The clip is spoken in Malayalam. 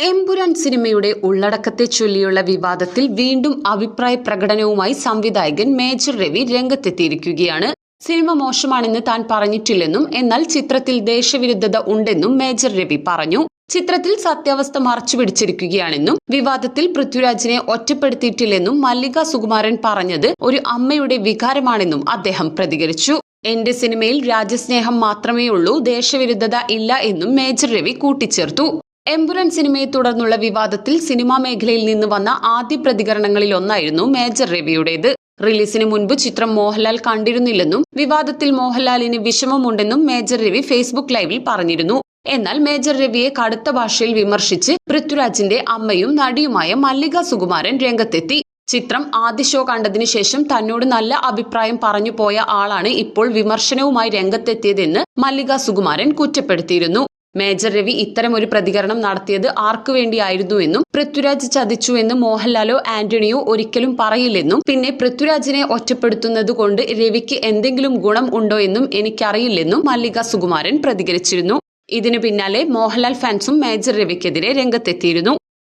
എമ്പുരാൻ സിനിമയുടെ ഉള്ളടക്കത്തെ ചൊല്ലിയുള്ള വിവാദത്തിൽ വീണ്ടും അഭിപ്രായ പ്രകടനവുമായി സംവിധായകൻ മേജർ രവി രംഗത്തെത്തിയിരിക്കുകയാണ്. സിനിമ മോശമാണെന്ന് താൻ പറഞ്ഞിട്ടില്ലെന്നും എന്നാൽ ചിത്രത്തിൽ ദേശവിരുദ്ധത ഉണ്ടെന്നും മേജർ രവി പറഞ്ഞു. ചിത്രത്തിൽ സത്യാവസ്ഥ മറച്ചു പിടിച്ചിരിക്കുകയാണെന്നും വിവാദത്തിൽ പൃഥ്വിരാജിനെ ഒറ്റപ്പെടുത്തിയിട്ടില്ലെന്നും മല്ലിക സുകുമാരൻ പറഞ്ഞത് ഒരു അമ്മയുടെ വികാരമാണെന്നും അദ്ദേഹം പ്രതികരിച്ചു. എന്റെ സിനിമയിൽ രാജ്യസ്നേഹം മാത്രമേയുള്ളൂ ദേശവിരുദ്ധത ഇല്ല എന്നും മേജർ രവി കൂട്ടിച്ചേർത്തു. എമ്പുരാൻ സിനിമയെ തുടർന്നുള്ള വിവാദത്തിൽ സിനിമാ മേഖലയിൽ നിന്ന് വന്ന ആദ്യ പ്രതികരണങ്ങളിൽ ഒന്നായിരുന്നു മേജർ രവിയുടേത്. റിലീസിന് മുൻപ് ചിത്രം മോഹൻലാൽ കണ്ടിരുന്നില്ലെന്നും വിവാദത്തിൽ മോഹൻലാലിന് വിഷമമുണ്ടെന്നും മേജർ രവി ഫേസ്ബുക്ക് ലൈവിൽ പറഞ്ഞിരുന്നു. എന്നാൽ മേജർ രവിയെ കടുത്ത ഭാഷയിൽ വിമർശിച്ച് പൃഥ്വിരാജിന്റെ അമ്മയും നടിയുമായ മല്ലിക സുകുമാരൻ രംഗത്തെത്തി. ചിത്രം ആദ്യ ഷോ കണ്ടതിനു ശേഷം തന്നോട് നല്ല അഭിപ്രായം പറഞ്ഞു പോയ ആളാണ് ഇപ്പോൾ വിമർശനവുമായി രംഗത്തെത്തിയതെന്ന് മല്ലിക സുകുമാരൻ കുറ്റപ്പെടുത്തിയിരുന്നു. മേജർ രവി ഇത്തരം ഒരു പ്രതികരണം നടത്തിയത് ആർക്കു വേണ്ടിയായിരുന്നുവെന്നും പൃഥ്വിരാജ് ചതിച്ചുവെന്നും മോഹൻലാലോ ആന്റണിയോ ഒരിക്കലും പറയില്ലെന്നും പിന്നെ പൃഥ്വിരാജിനെ ഒറ്റപ്പെടുത്തുന്നത് കൊണ്ട് രവിക്ക് എന്തെങ്കിലും ഗുണം ഉണ്ടോ എന്നും എനിക്കറിയില്ലെന്നും മല്ലിക സുകുമാരൻ പ്രതികരിച്ചിരുന്നു. ഇതിനു പിന്നാലെ മോഹൻലാൽ ഫാൻസും മേജർ രവിക്കെതിരെ രംഗത്തെത്തിയിരുന്നു.